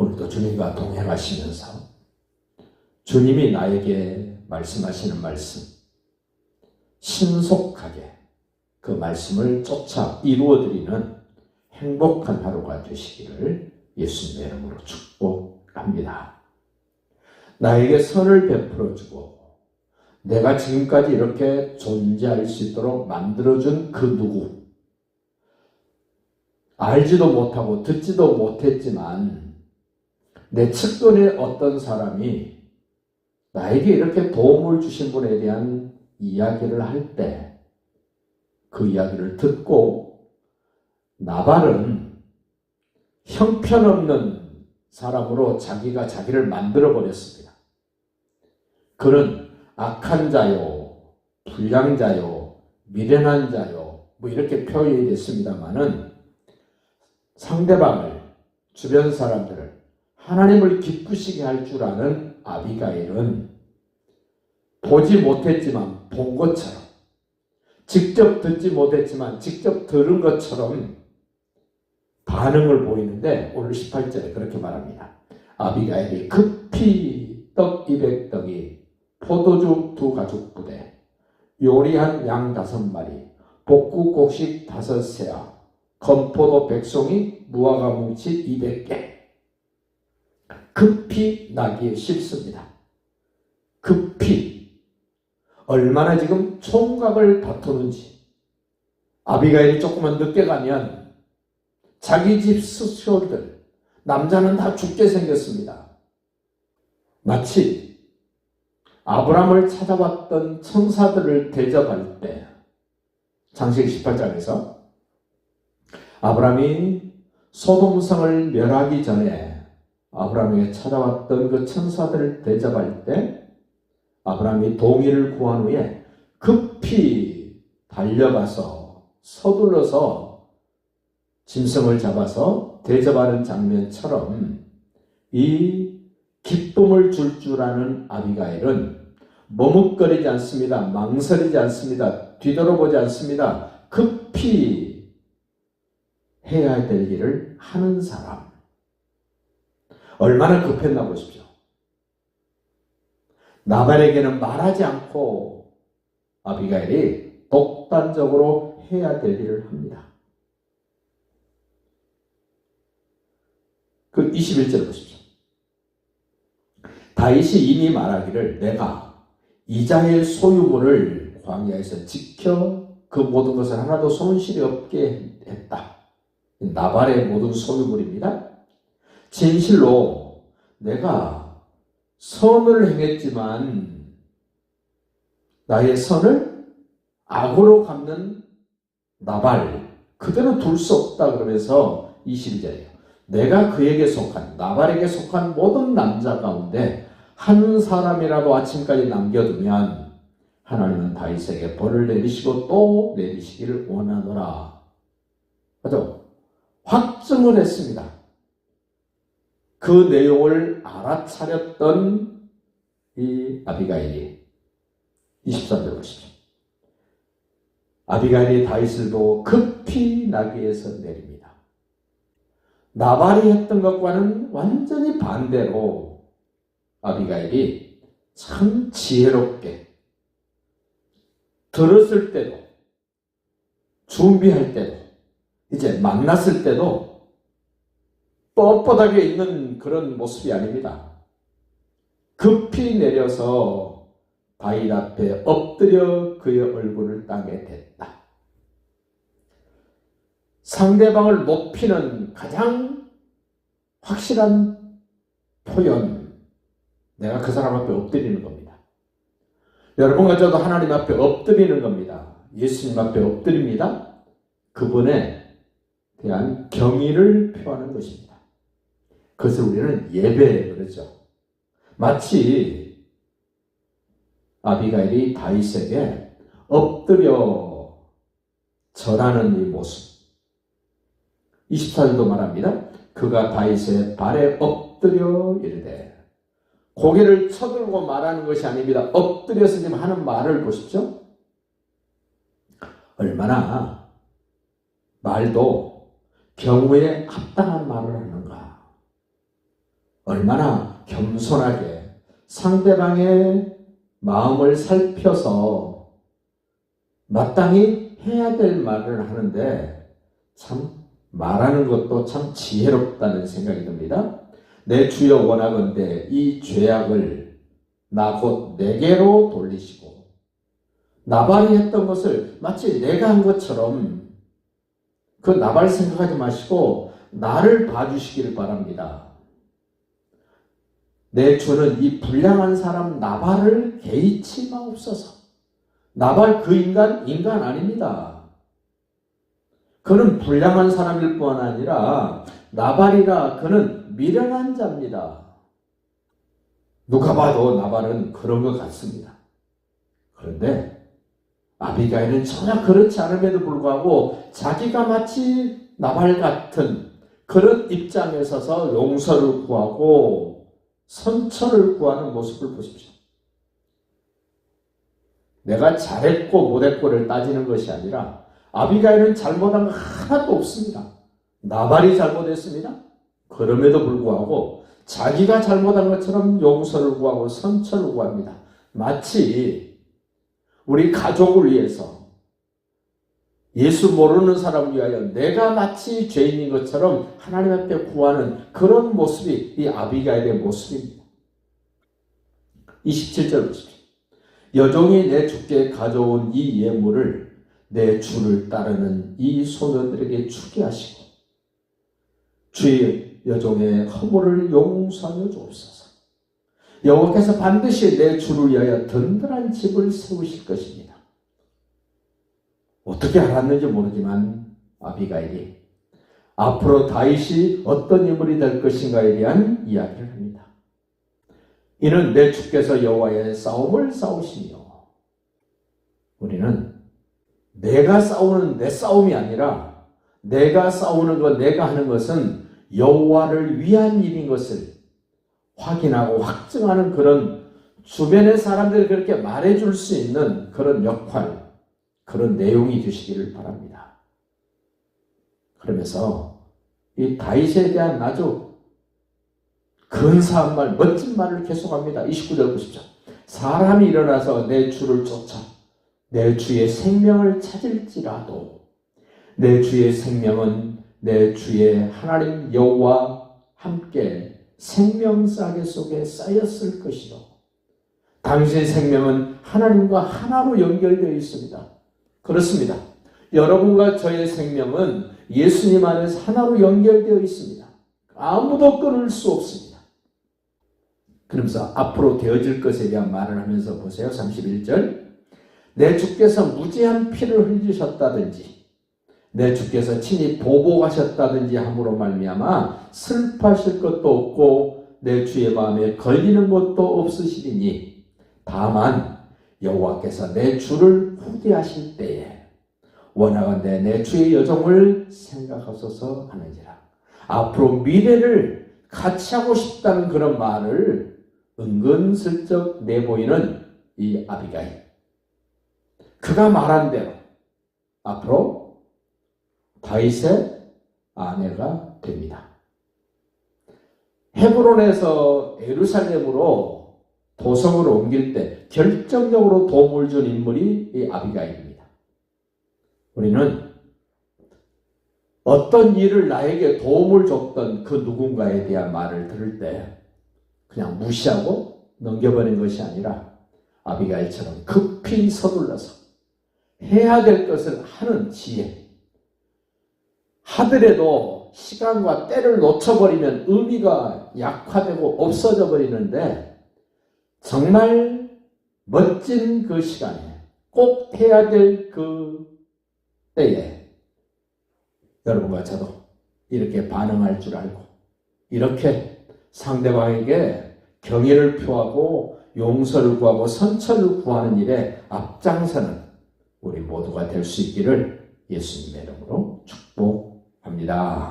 오늘도 주님과 동행하시면서 주님이 나에게 말씀하시는 말씀, 신속하게 그 말씀을 쫓아 이루어드리는 행복한 하루가 되시기를 예수님의 이름으로 축복합니다. 나에게 선을 베풀어주고 내가 지금까지 이렇게 존재할 수 있도록 만들어준 그 누구 알지도 못하고 듣지도 못했지만 내 측근의 어떤 사람이 나에게 이렇게 도움을 주신 분에 대한 이야기를 할 때 그 이야기를 듣고 나발은 형편없는 사람으로 자기가 자기를 만들어 버렸습니다. 그는 악한 자요, 불량 자요, 미련한 자요, 뭐 이렇게 표현이 됐습니다만은 상대방을, 주변 사람들을 하나님을 기쁘시게 할 줄 아는 아비가일은 보지 못했지만 본 것처럼 직접 듣지 못했지만 직접 들은 것처럼 반응을 보이는데 오늘 18절에 그렇게 말합니다. 아비가일이 급히 떡 200떡이 포도주 두 가죽 부대 요리한 양 다섯 마리 복구 곡식 다섯 세아 건포도 백송이 무화과 뭉치 200개 급히 나기에 쉽습니다. 급히 얼마나 지금 총각을 다투는지 아비가일이 조금만 늦게 가면 자기 집 수쇼들 남자는 다 죽게 생겼습니다. 마치 아브람을 찾아왔던 천사들을 대접할 때 장세기 18장에서 아브람이 소돔성을 멸하기 전에 아브람에게 찾아왔던 그 천사들을 대접할 때 아브람이 동의를 구한 후에 급히 달려가서 서둘러서 짐승을 잡아서 대접하는 장면처럼 이 기쁨을 줄줄 아는 아비가일은 머뭇거리지 않습니다. 망설이지 않습니다. 뒤돌아보지 않습니다. 급히 해야 될 일을 하는 사람. 얼마나 급했나 보십시오. 나발에게는 말하지 않고 아비가일이 독단적으로 해야 될 일을 합니다. 그 21절 보십시오. 다윗이 이미 말하기를 내가 이자의 소유물을 광야에서 지켜 그 모든 것을 하나도 손실이 없게 했다. 나발의 모든 소유물입니다. 진실로 내가 선을 행했지만 나의 선을 악으로 갚는 나발 그대로 둘 수 없다 그러면서 22절이에요. 내가 그에게 속한 나발에게 속한 모든 남자 가운데 한 사람이라도 아침까지 남겨두면 하나님은 다윗에게 벌을 내리시고 또 내리시기를 원하노라. 맞죠? 확증을 했습니다. 그 내용을 알아차렸던 이 아비가일이 23절 보십시오. 아비가일이 다윗을 보고 급히 나귀에서 내립니다. 나발이 했던 것과는 완전히 반대로 아비가일이 참 지혜롭게 들었을 때도 준비할 때도 이제 만났을 때도 뻣뻣하게 있는 그런 모습이 아닙니다. 급히 내려서 다윗 앞에 엎드려 그의 얼굴을 땅에 댔다. 상대방을 높이는 가장 확실한 표현, 내가 그 사람 앞에 엎드리는 겁니다. 여러분과 저도 하나님 앞에 엎드리는 겁니다. 예수님 앞에 엎드립니다. 그분에 대한 경의를 표하는 것입니다. 그것을 우리는 예배 그러죠. 마치 아비가일이 다윗에게 엎드려 절하는 이 모습. 24절도 말합니다. 그가 다윗의 발에 엎드려 이르되 고개를 쳐들고 말하는 것이 아닙니다. 엎드려서 지금 하는 말을 보십시오. 얼마나 말도 경우에 합당한 말을 하는가. 얼마나 겸손하게 상대방의 마음을 살펴서 마땅히 해야 될 말을 하는데 참 말하는 것도 참 지혜롭다는 생각이 듭니다. 내 주여 원하건대 이 죄악을 나 곧 내게로 돌리시고 나발이 했던 것을 마치 내가 한 것처럼 그 나발 생각하지 마시고 나를 봐주시기를 바랍니다. 내 주는 이 불량한 사람 나발을 개의치 마옵소서. 나발 그 인간 인간 아닙니다. 그는 불량한 사람일 뿐 아니라 나발이라 그는 미련한 자입니다. 누가 봐도 나발은 그런 것 같습니다. 그런데 아비가일은 전혀 그렇지 않음에도 불구하고 자기가 마치 나발 같은 그런 입장에 서서 용서를 구하고 선처를 구하는 모습을 보십시오. 내가 잘했고 못했고를 따지는 것이 아니라 아비가일은 잘못한 거 하나도 없습니다. 나발이 잘못했습니다. 그럼에도 불구하고 자기가 잘못한 것처럼 용서를 구하고 선처를 구합니다. 마치 우리 가족을 위해서 예수 모르는 사람을 위하여 내가 마치 죄인인 것처럼 하나님 앞에 구하는 그런 모습이 이 아비가일의 모습입니다. 27절 보십시오. 여종이 내 주께 가져온 이 예물을 내 주를 따르는 이 소녀들에게 주게 하시고 주의 여종의 허물을 용서하여 주옵소서. 여호와께서 반드시 내 주를 위하여 든든한 집을 세우실 것입니다. 어떻게 알았는지 모르지만 아비가일이 앞으로 다윗이 어떤 인물이 될 것인가에 대한 이야기를 합니다. 이는 내 주께서 여호와의 싸움을 싸우시며 우리는 내가 싸우는 내 싸움이 아니라 내가 싸우는 것, 내가 하는 것은 여호와를 위한 일인 것을 확인하고 확증하는 그런 주변의 사람들이 그렇게 말해줄 수 있는 그런 역할, 그런 내용이 되시기를 바랍니다. 그러면서 이 다윗에 대한 아주 근사한 말, 멋진 말을 계속합니다. 29절 보십시오. 사람이 일어나서 내 주를 쫓아 내 주의 생명을 찾을지라도 내 주의 생명은 내 주의 하나님 여호와 함께 생명싸개 속에 쌓였을 것이요. 당신의 생명은 하나님과 하나로 연결되어 있습니다. 그렇습니다. 여러분과 저의 생명은 예수님 안에서 하나로 연결되어 있습니다. 아무도 끊을 수 없습니다. 그러면서 앞으로 되어질 것에 대한 말을 하면서 보세요. 31절. 내 주께서 무지한 피를 흘리셨다든지 내 주께서 친히 보복하셨다든지 함으로 말미암아 슬퍼하실 것도 없고 내 주의 마음에 걸리는 것도 없으시리니 다만 여호와께서 내 주를 후대하실 때에 원하건대 내 주의 여종을 생각하소서 하느니라 앞으로 미래를 같이 하고 싶다는 그런 말을 은근슬쩍 내보이는 이 아비가일 그가 말한 대로 앞으로 다윗의 아내가 됩니다. 헤브론에서 에루살렘으로 도성을 옮길 때 결정적으로 도움을 준 인물이 이 아비가일입니다. 우리는 어떤 일을 나에게 도움을 줬던 그 누군가에 대한 말을 들을 때 그냥 무시하고 넘겨버린 것이 아니라 아비가일처럼 급히 서둘러서 해야 될 것을 하는 지혜. 하더라도 시간과 때를 놓쳐버리면 의미가 약화되고 없어져 버리는데 정말 멋진 그 시간에 꼭 해야 될 그 때에 여러분과 저도 이렇게 반응할 줄 알고 이렇게 상대방에게 경의를 표하고 용서를 구하고 선처를 구하는 일에 앞장서는 우리 모두가 될 수 있기를 예수님의 이름으로 축복합니다.